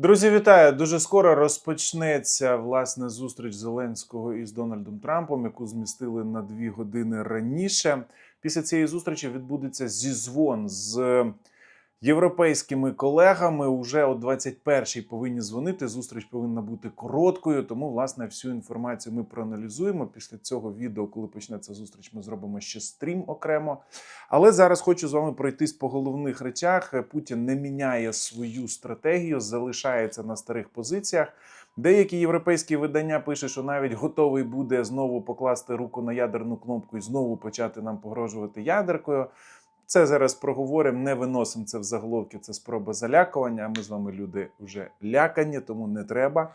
Друзі, вітаю! Дуже скоро розпочнеться власне зустріч Зеленського із Дональдом Трампом, яку змістили на дві години раніше. Після цієї зустрічі відбудеться зізвон з європейськими колегами. Уже о 21-й повинні дзвонити. Зустріч повинна бути короткою. Тому, власне, всю інформацію ми проаналізуємо. Після цього відео, коли почнеться зустріч, ми зробимо ще стрім окремо. Але зараз хочу з вами пройтись по головних речах. Путін не міняє свою стратегію, залишається на старих позиціях. Деякі європейські видання пишуть, що навіть готовий буде знову покласти руку на ядерну кнопку і знову почати нам погрожувати ядеркою. Це зараз проговоримо, не виносимо це в заголовки. Це спроба залякування. Ми з вами люди вже лякані, тому не треба.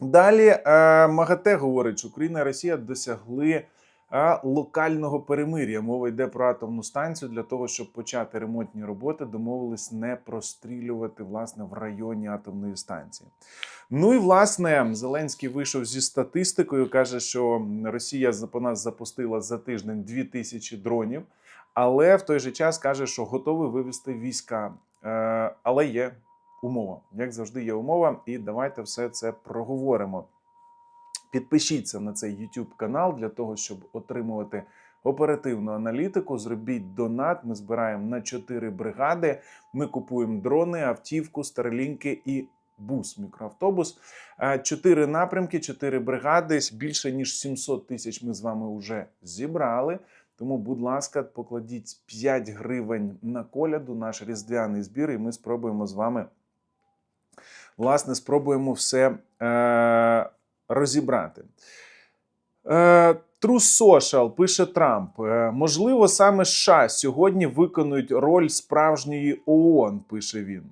Далі е, МАГАТЕ говорить, що Україна і Росія досягли е, локального перемир'я. Мова йде про атомну станцію для того, щоб почати ремонтні роботи, домовились не прострілювати власне в районі атомної станції. Ну і власне Зеленський вийшов зі статистикою. каже, що Росія по нас запустила за тиждень 2000 дронів, але в той же час каже, що готовий вивести війська. Е, але є умова. Як завжди, є умова, і давайте все це проговоримо. Підпишіться на цей YouTube канал для того, щоб отримувати оперативну аналітику. Зробіть донат. Ми збираємо на 4 бригади. Ми купуємо дрони, автівку, старлінки і бус, мікроавтобус. Е, Чотири напрямки, чотири бригади. Більше ніж 700 тисяч ми з вами вже зібрали. Тому, будь ласка, покладіть 5 гривень на коляду, наш різдвяний збір, і ми спробуємо з вами, власне, спробуємо все е, розібрати. Е, True Social пише Трамп. Е, можливо, саме США сьогодні виконують роль справжньої ООН, пише він.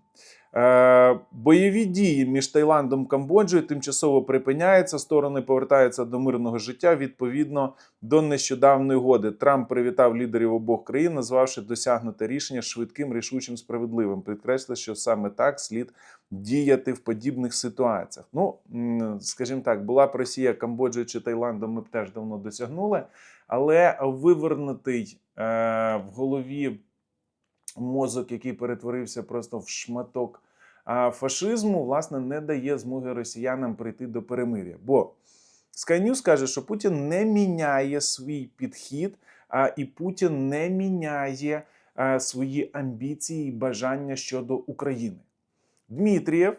Е, бойові дії між Таїландом і Камбоджею тимчасово припиняються, сторони повертаються до мирного життя відповідно до нещодавної угоди. Трамп привітав лідерів обох країн, назвавши досягнуте рішення швидким, рішучим, справедливим. Підкреслив, що саме так слід діяти в подібних ситуаціях. Ну, скажімо так, була б Росія Камбоджею чи Таїландом, ми б теж давно досягнули, але вивернутий е, в голові мозок, який перетворився просто в шматок фашизму, власне, не дає змоги росіянам прийти до перемиря. Бо News каже, що Путін не міняє свій підхід, а і Путін не міняє свої амбіції і бажання щодо України. Дмитрієв,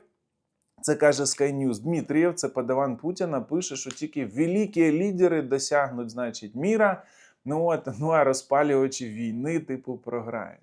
це каже Sky News, Дмитрієв, це подаван Путіна, пише, що тільки великі лідери досягнуть, значить, міра. Ну от, ну а розпалювачі війни, типу, програють.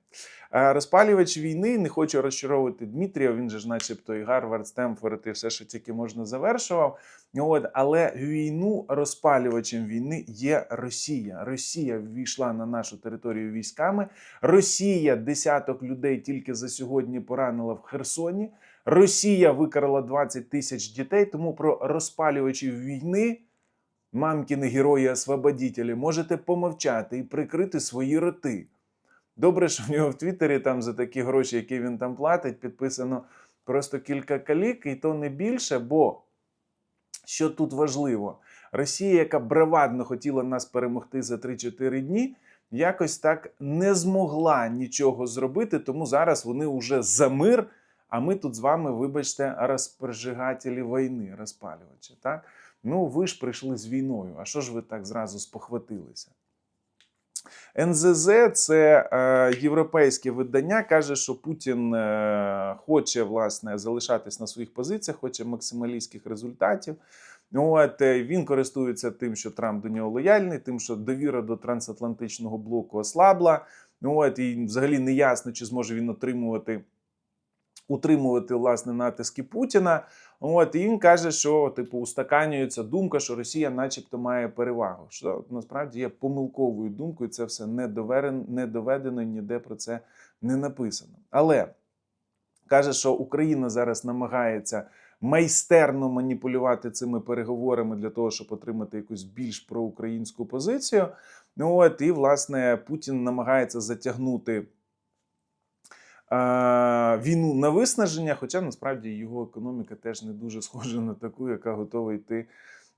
А розпалювач війни не хочу розчаровувати Дмитрія. Він же ж, начебто, і Гарвард, Стемфорд, і все, що тільки можна завершував. От, але війну розпалювачем війни є Росія. Росія ввійшла на нашу територію військами. Росія десяток людей тільки за сьогодні поранила в Херсоні. Росія викрала 20 тисяч дітей. Тому про розпалювачів війни мамкіни герої-освободітелі, можете помовчати і прикрити свої роти. Добре, що в нього в Твіттері там за такі гроші, які він там платить, підписано просто кілька калік, і то не більше, бо що тут важливо, Росія, яка бравадно хотіла нас перемогти за 3-4 дні, якось так не змогла нічого зробити, тому зараз вони вже за мир. А ми тут з вами, вибачте, розприжигателі війни, розпалювачі. Так? Ну, ви ж прийшли з війною. А що ж ви так зразу спохватилися? НЗЗ це е, європейське видання, каже, що Путін е, хоче власне залишатись на своїх позиціях, хоче максималістських результатів. От е, він користується тим, що Трамп до нього лояльний, тим, що довіра до трансатлантичного блоку ослабла. От і взагалі не ясно, чи зможе він отримувати. Утримувати власне натиски Путіна, от і він каже, що типу устаканюється думка, що Росія, начебто, має перевагу. Що насправді є помилковою думкою. Це все не доведено, не доведено ніде про це не написано. Але каже, що Україна зараз намагається майстерно маніпулювати цими переговорами для того, щоб отримати якусь більш проукраїнську позицію. Ну от і власне Путін намагається затягнути війну на виснаження, хоча насправді його економіка теж не дуже схожа на таку, яка готова йти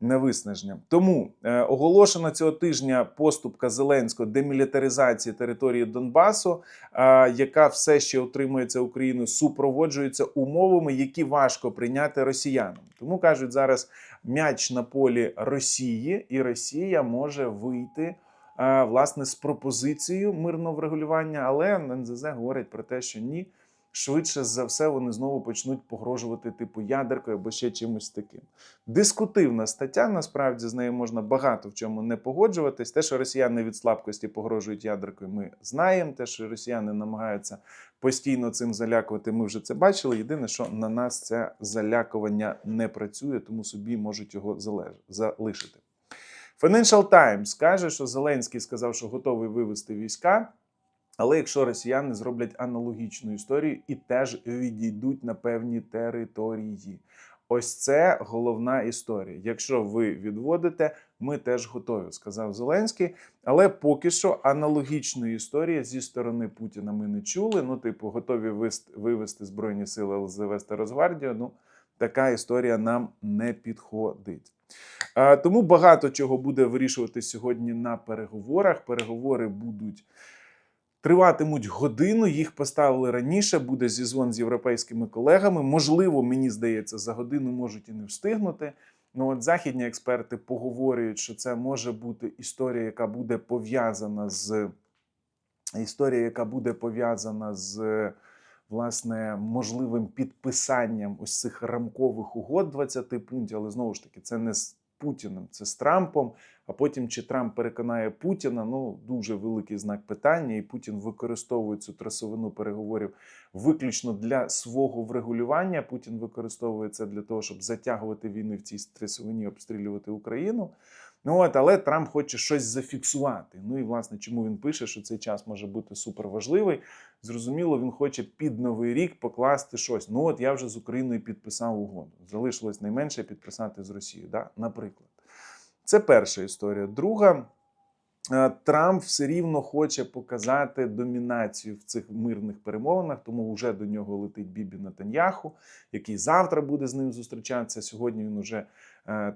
на виснаження. Тому е, оголошена цього тижня поступка Зеленського демілітаризації території Донбасу, яка все ще отримується Україною, супроводжується умовами, які важко прийняти росіянам. Тому кажуть зараз м'яч на полі Росії, і Росія може вийти. Власне, з пропозицією мирного врегулювання, але НЗЗ говорить про те, що ні, швидше за все вони знову почнуть погрожувати типу ядеркою або ще чимось таким. Дискутивна стаття, насправді з нею можна багато в чому не погоджуватись. Те, що росіяни від слабкості погрожують ядеркою, ми знаємо. Те, що росіяни намагаються постійно цим залякувати, ми вже це бачили. Єдине, що на нас це залякування не працює, тому собі можуть його залишити. Financial Times каже, що Зеленський сказав, що готовий вивести війська. Але якщо росіяни зроблять аналогічну історію і теж відійдуть на певні території, ось це головна історія. Якщо ви відводите, ми теж готові, сказав Зеленський. Але поки що аналогічної історії зі сторони Путіна ми не чули. Ну, типу, готові вивести збройні сили, але завести Росгвардію. Ну, така історія нам не підходить. Тому багато чого буде вирішувати сьогодні на переговорах. Переговори будуть триватимуть годину. Їх поставили раніше. Буде зізвон з європейськими колегами. Можливо, мені здається, за годину можуть і не встигнути. Ну от західні експерти поговорюють, що це може бути історія, яка буде пов'язана з історія, яка буде пов'язана з власне можливим підписанням ось цих рамкових угод 20 пунктів, але знову ж таки, це не з Путіним, це з Трампом. А потім чи Трамп переконає Путіна, ну дуже великий знак питання, і Путін використовує цю трасовину переговорів виключно для свого врегулювання. Путін використовує це для того, щоб затягувати війну в цій трасовині, обстрілювати Україну. Ну от, але Трамп хоче щось зафіксувати. Ну і власне, чому він пише, що цей час може бути суперважливий. Зрозуміло, він хоче під новий рік покласти щось. Ну от я вже з Україною підписав угоду. Залишилось найменше підписати з Росією, да? наприклад. Це перша історія. Друга. е, Трамп все рівно хоче показати домінацію в цих мирних перемовинах, тому вже до нього летить Бібі Натаньяху, який завтра буде з ним зустрічатися. Сьогодні він уже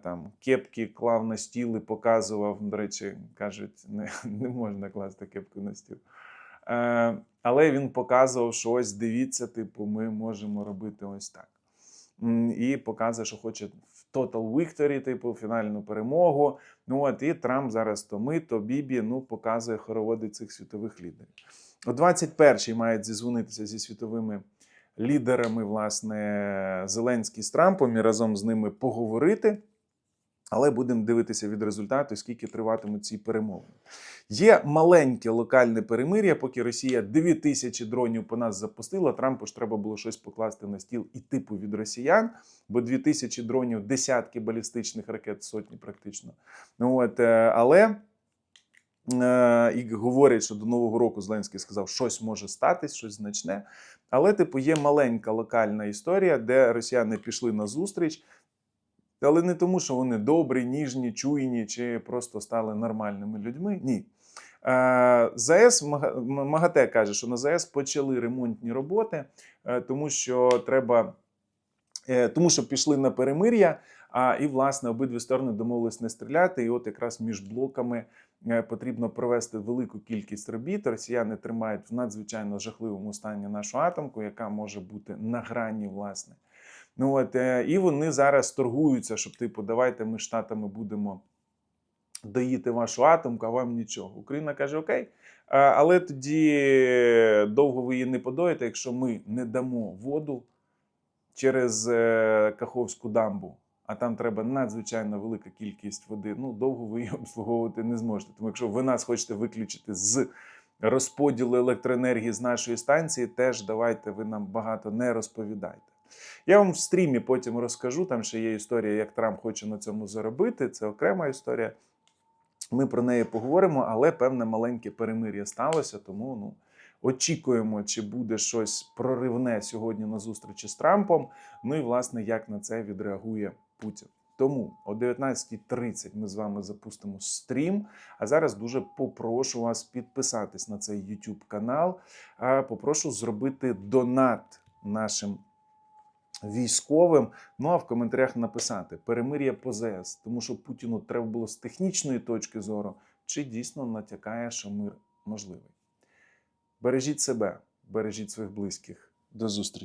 там кепки клав на стіл і показував. До речі, кажуть, не, не можна класти кепку на стіл. Е, але він показував, що ось дивіться, типу, ми можемо робити ось так. І показує, що хоче в total victory, типу, фінальну перемогу. Ну от і Трамп зараз то ми, то Бібі, ну показує хороводи цих світових лідерів. О 21-й мають зізвонитися зі світовими лідерами, власне, Зеленський з Трампом і разом з ними поговорити. Але будемо дивитися від результату, скільки триватимуть ці перемовини. Є маленьке локальне перемир'я, поки Росія 9 тисячі дронів по нас запустила. Трампу ж треба було щось покласти на стіл і типу від росіян, бо 2 тисячі дронів, десятки балістичних ракет, сотні практично. Ну от, е, але і говорять, що до Нового року Зеленський сказав, щось може статись, щось значне. Але, типу, є маленька локальна історія, де росіяни пішли на зустріч. Але не тому, що вони добрі, ніжні, чуйні чи просто стали нормальними людьми. Ні. Е, ЗАЕС МАГАТЕ каже, що на ЗАЕС почали ремонтні роботи, е, тому що треба. е, Тому що пішли на перемир'я, а і власне обидві сторони домовились не стріляти. І от якраз між блоками е, потрібно провести велику кількість робіт. Росіяни тримають в надзвичайно жахливому стані нашу атомку, яка може бути на грані, власне. Ну от е, і вони зараз торгуються, щоб типу, давайте ми штатами будемо доїти вашу атомку, а вам нічого. Україна каже: Окей, але тоді довго ви її не подоїте, якщо ми не дамо воду через е, Каховську дамбу. А там треба надзвичайно велика кількість води. Ну, довго ви її обслуговувати не зможете. Тому якщо ви нас хочете виключити з розподілу електроенергії з нашої станції, теж давайте ви нам багато не розповідайте. Я вам в стрімі потім розкажу. Там ще є історія, як Трамп хоче на цьому заробити. Це окрема історія. Ми про неї поговоримо, але певне маленьке перемир'я сталося, тому ну, очікуємо, чи буде щось проривне сьогодні на зустрічі з Трампом. Ну і власне, як на це відреагує Путін. Тому о 19.30 ми з вами запустимо стрім. А зараз дуже попрошу вас підписатись на цей YouTube канал. А Попрошу зробити донат нашим військовим. Ну а в коментарях написати перемир'я по ЗС, тому що Путіну треба було з технічної точки зору, чи дійсно натякає, що мир можливий. Бережіть себе, бережіть своїх близьких. До зустрічі.